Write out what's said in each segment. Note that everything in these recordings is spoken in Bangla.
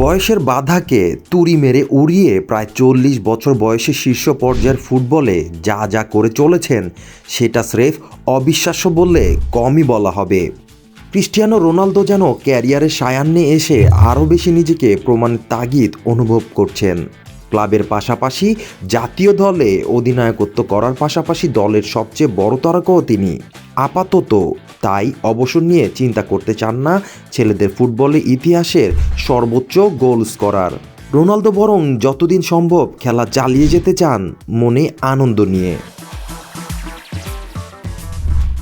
বয়সের বাধাকে তুড়ি মেরে উড়িয়ে প্রায় চল্লিশ বছর বয়সে শীর্ষ পর্যায়ের ফুটবলে যা যা করে চলেছেন, সেটা স্রেফ অবিশ্বাস্য বললে কমই বলা হবে। ক্রিস্টিয়ানো রোনালদো যেন ক্যারিয়ারের সায়ান্নে এসে আরও বেশি নিজেকে প্রমাণের তাগিদ অনুভব করছেন। ক্লাবের পাশাপাশি জাতীয় দলে অধিনায়কত্ব করার পাশাপাশি দলের সবচেয়ে বড় তারকাও তিনি। আপাতত তাই অবসর নিয়ে চিন্তা করতে চান না ছেলেদের ফুটবলে ইতিহাসের সর্বোচ্চ গোল স্করার। রোনালদো বরং যতদিন সম্ভব খেলা চালিয়ে যেতে চান মনে আনন্দ নিয়ে।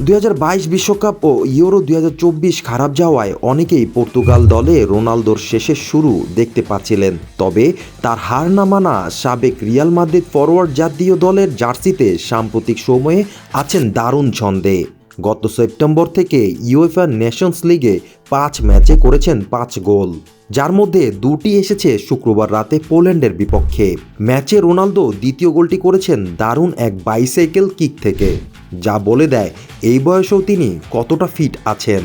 দুই বিশ্বকাপ ও ইউরো দু হাজার চব্বিশ খারাপ যাওয়ায় অনেকেই পর্তুগাল দলে রোনালদোর শেষের শুরু দেখতে পাচ্ছিলেন। তবে তার হার না মানা সাবেক রিয়াল মাদ্রিদ ফরওয়ার্ড জাতীয় দলের জার্সিতে সাম্প্রতিক সময়ে আছেন দারুণ ছন্দে। গত সেপ্টেম্বর থেকে ইউএফআ নেশনস লিগে পাঁচ ম্যাচে করেছেন পাঁচ গোল, যার মধ্যে দুটি এসেছে শুক্রবার রাতে পোল্যান্ডের বিপক্ষে। ম্যাচে রোনালদো দ্বিতীয় গোলটি করেছেন দারুণ এক বাইসাইকেল কিক থেকে, যা বলে দেয় এই বয়সেও তিনি কতটা ফিট আছেন।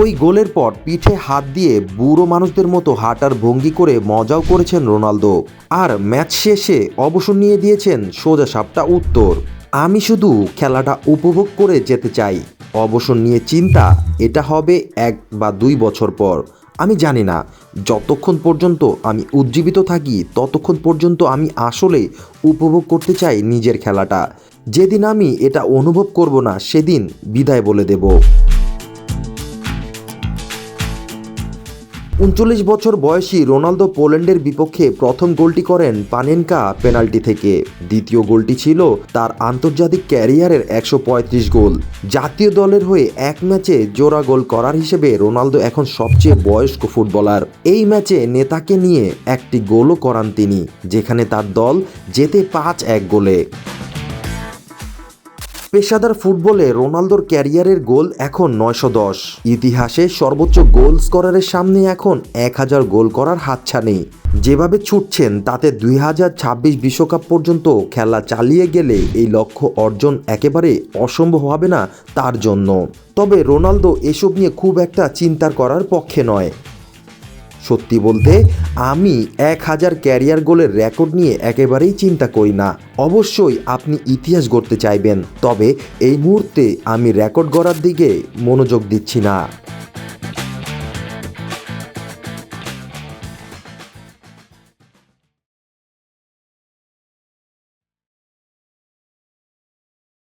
ওই গোলের পর পিঠে হাত দিয়ে বুড়ো মানুষদের মতো হাঁটার ভঙ্গি করে মজাও করেছেন রোনালদো, আর ম্যাচ শেষে অবসর নিয়ে দিয়েছেন সোজা সাপটা উত্তর। আমি শুধু খেলাটা উপভোগ করে যেতে চাই। অবসর নিয়ে চিন্তা, এটা হবে এক বা দুই বছর পর। আমি জানি না, যতক্ষণ পর্যন্ত আমি উজ্জীবিত থাকি, ততক্ষণ পর্যন্ত আমি আসলে উপভোগ করতে চাই নিজের খেলাটা। যেদিন আমি এটা অনুভব করব না, সেদিন বিদায় বলে দেব। উনচল্লিশ বছর বয়সী রোনালদো পোল্যান্ডের বিপক্ষে প্রথম গোলটি করেন পানেনকা পেনাল্টি থেকে। দ্বিতীয় গোলটি ছিল তার আন্তর্জাতিক ক্যারিয়ারের একশো পঁয়ত্রিশ গোল। জাতীয় দলের হয়ে এক ম্যাচে জোড়া গোল করার হিসেবে রোনালদো এখন সবচেয়ে বয়স্ক ফুটবলার। এই ম্যাচে নেতাকে নিয়ে একটি গোলও করান তিনি, যেখানে তার দল যেতে পাঁচ এক গোলে। পেশাদার ফুটবলে রোনালদোর ক্যারিয়ারের গোল এখন নয়শো দশ। ইতিহাসে সর্বোচ্চ গোল স্কোরারের সামনে এখন এক হাজার গোল করার হাতছানি। যেভাবে ছুটছেন, তাতে দুই হাজার ছাব্বিশ বিশ্বকাপ পর্যন্ত খেলা চালিয়ে গেলে এই লক্ষ্য অর্জন একেবারে অসম্ভব হবে না তার জন্য। তবে রোনালদো এসব নিয়ে খুব একটা চিন্তার করার পক্ষে নয়। সত্যি বলতে, আমি এক হাজার ক্যারিয়ার গোলের রেকর্ড নিয়ে একেবারেই চিন্তা করি না। অবশ্যই আপনি ইতিহাস গড়তে চাইবেন, তবে এই মুহূর্তে আমি রেকর্ড গড়ার দিকে মনোযোগ দিচ্ছি না।